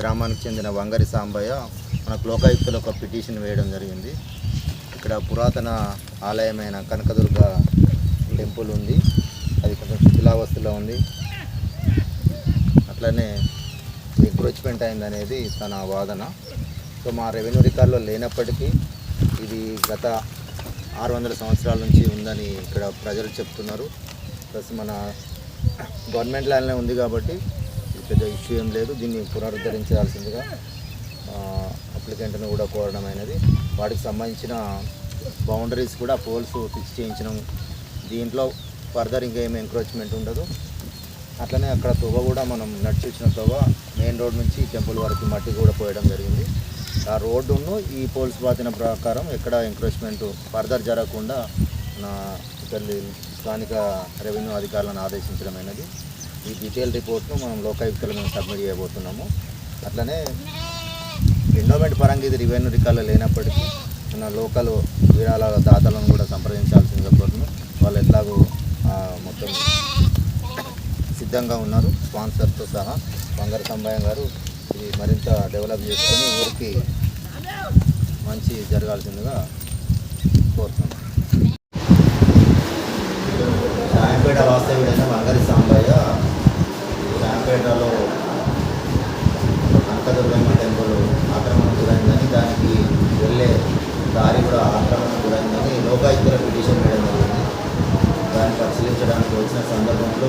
గ్రామానికి చెందిన వంగరి సాంబయ్య మనకు లోకాయుక్తులు ఒక పిటిషన్ వేయడం జరిగింది. ఇక్కడ పురాతన ఆలయమైన కనకదుర్గ టెంపుల్ ఉంది. అది కొంచెం శిథిలావస్థలో ఉంది. అట్లనే ఎంక్రోచ్మెంట్ అయింది అనేది తన వాదన. సో మా రెవెన్యూ రికార్డులో లేనప్పటికీ ఇది గత ఆరు వందల సంవత్సరాల నుంచి ఉందని ఇక్కడ ప్రజలు చెప్తున్నారు. ప్లస్ మన గవర్నమెంట్ ల్యాండ్లో ఉంది కాబట్టి పెద్ద ఇష్యూ ఏం లేదు. దీన్ని పునరుద్ధరించాల్సిందిగా అప్లికెంట్ను కూడా కోరడం అయినది. వాటికి సంబంధించిన బౌండరీస్ కూడా పోల్స్ ఫిక్స్ చేయించడం దీంట్లో ఫర్దర్ ఇంకేం ఎంక్రోచ్మెంట్ ఉండదు. అట్లనే అక్కడ తొవ్వ కూడా మనం నడిచి వచ్చిన మెయిన్ రోడ్ నుంచి టెంపుల్ వరకు మట్టి కూడా పోయడం జరిగింది. ఆ రోడ్డును ఈ పోల్స్ బాతిన ప్రకారం ఎక్కడ ఎంక్రోచ్మెంట్ ఫర్దర్ జరగకుండా నా ఇక్కడ స్థానిక రెవెన్యూ అధికారులను ఆదేశించడం అయినది. ఈ డీటెయిల్ రిపోర్ట్ను మనం లోకాయుక్తలు మేము సబ్మిట్ చేయబోతున్నాము. అట్లనే ఎండోమెంట్ పరంగా ఇది రెవెన్యూ రికార్డులో లేనప్పటికీ మన లోకల్ విరాళాల దాతలను కూడా సంప్రదించాల్సిందిగా కోరుతున్నాం వాళ్ళు ఎట్లాగో మొత్తం సిద్ధంగా ఉన్నారు. స్పాన్సర్తో సహా బంగారు సంభాయం గారు ఇది మరింత డెవలప్ చేసుకొని ఊరికి మంచి జరగాల్సిందిగా కోరుతున్నాం. సాయంపేట వాస్తవ్యుడైన దానికి వచ్చిన సందర్భంలో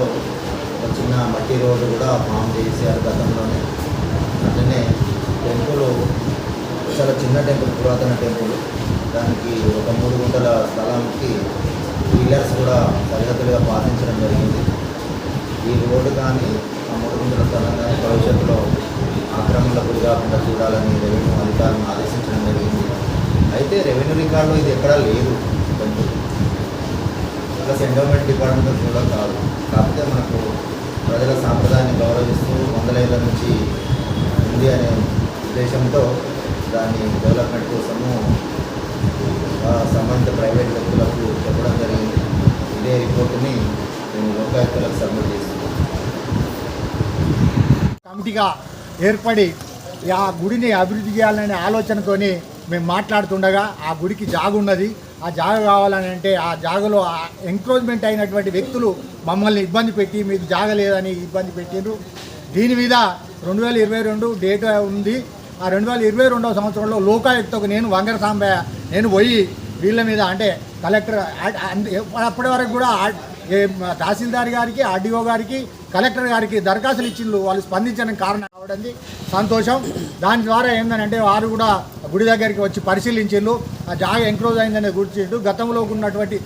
ఒక చిన్న మట్టి రోడ్డు కూడా ఫామ్ చేశారు గతంలోనే. అట్లనే టెంపుల్ చాలా చిన్న టెంపుల్ పురాతన టెంపుల్. దానికి ఒక మూడు గుంటల స్థలానికి పిల్లర్స్ కూడా సరిహద్దులుగా పాటించడం జరిగింది. ఈ రోడ్డు కానీ ఆ మూడు గుంటల స్థలం కానీ భవిష్యత్తులో ఆక్రమణలకు గురి కాకుండా చూడాలని రెవెన్యూ అధికారులను ఆదేశించడం జరిగింది. అయితే రెవెన్యూ రికార్డులో ఇది ఎక్కడా లేదు. ప్లస్ ఎండోమెంట్ డిపార్ట్మెంట్ కూడా కాదు. కాకపోతే మనకు ప్రజల సాంప్రదాయాన్ని గౌరవిస్తూ వందల ఏళ్ళ నుంచి ఉంది అనే ఉద్దేశంతో దాని డెవలప్మెంట్ కోసము సంబంధిత ప్రైవేట్ వ్యక్తులకు చెప్పడం జరిగింది. ఇదే రిపోర్టుని మేము లోకాయుక్తులకు సబ్మిట్ చేస్తున్నాం. కమిటీగా ఏర్పడి ఆ గుడిని అభివృద్ధి చేయాలనే ఆలోచనతోని మేము మాట్లాడుతుండగా ఆ గుడికి జాగున్నది. ఆ జాగ కావాలని అంటే ఆ జాగలో ఎంక్రోచ్మెంట్ అయినటువంటి వ్యక్తులు మమ్మల్ని ఇబ్బంది పెట్టి మీకు జాగ లేదని ఇబ్బంది పెట్టిండ్రు దీని మీద రెండు వేల ఇరవై రెండు డేట్ ఉంది. ఆ రెండు వేల ఇరవై రెండవ సంవత్సరంలో లోకాయుక్తకు నేను వంగర సాంబయ్య నేను పోయి వీళ్ళ మీద అంటే కలెక్టర్ అప్పటి వరకు కూడా తహసీల్దార్ గారికి ఆర్డీఓ గారికి కలెక్టర్ గారికి దరఖాస్తులు ఇచ్చిండ్రు. వాళ్ళు స్పందించడానికి కారణం కావడం సంతోషం. దాని ద్వారా ఏంటంటే వారు కూడా గుడి దగ్గరికి వచ్చి పరిశీలించిండ్రు. ఆ జాగ ఎంక్రోజ్ అయిందనే గుర్తించు గతంలో ఉన్నటువంటి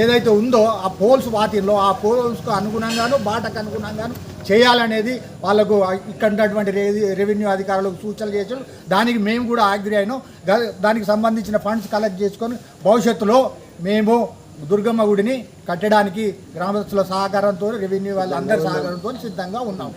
ఏదైతే ఉందో ఆ పోల్స్ వాటిల్లో ఆ పోల్స్కు అనుగుణంగాను బాటకు అనుగుణంగాను చేయాలనేది వాళ్ళకు ఇక్కడ ఉన్నటువంటి రెవెన్యూ అధికారులకు సూచనలు చేసారు దానికి మేము కూడా అగ్రి అయినాం. దానికి సంబంధించిన ఫండ్స్ కలెక్ట్ చేసుకొని భవిష్యత్తులో మేము దుర్గమ్మ గుడిని కట్టడానికి గ్రామస్తుల సహకారంతో రెవెన్యూ వాళ్ళందరి సహకారంతో సిద్ధంగా ఉన్నాము